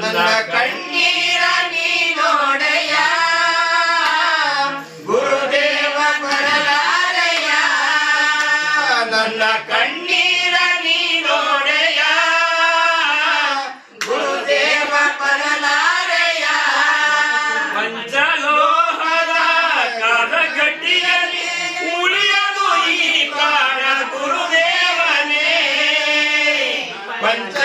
ನನ್ನ ಕಣ್ಣೀರ ನೀ ನೋಡಯ್ಯ ಗುರುದೇವ ಕೊಡಲಾರಯ ನನ್ನ ಕಣ್ಣೀರ ನೀ ನೋಡಯ್ಯ ಗುರುದೇವ ಕೊಡಲಾರಯ ಪಂಚಲೋಹದ ಕಾಲಗಟ್ಟಿಯಲ್ಲಿ ಉಳಿಯದು ಈ ಕಾಲ ಗುರುದೇವನೇ. ಪಂಚ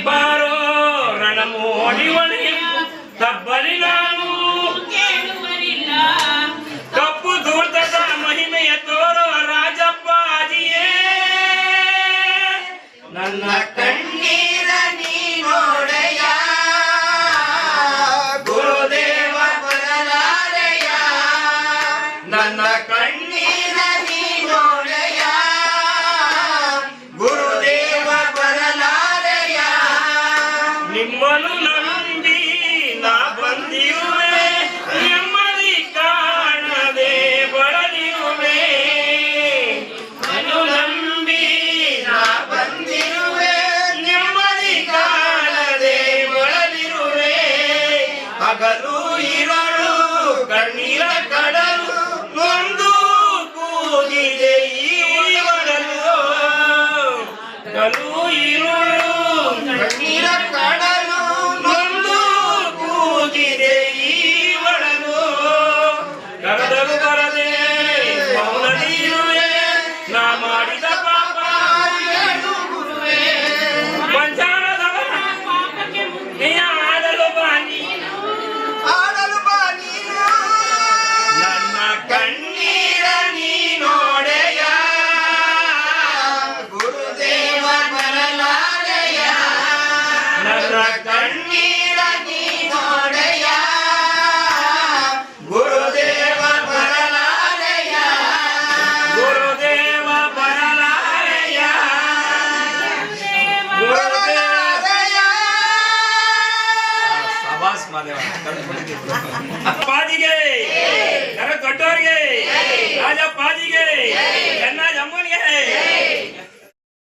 ಬಾರೋ ರಣಮೋಡಿ ಒಳಗೆ ತಬ್ಬಲಿನಾನು పగలు ఇరడు కన్నీల కడ ಪಾದಿಗೆ ಕರ ದೊಡ್ಡವರಿಗೆ ರಾಜಪ್ಪಾದಿಗೆ ಚೆನ್ನ ಜಮ್ಮನಿಗೆ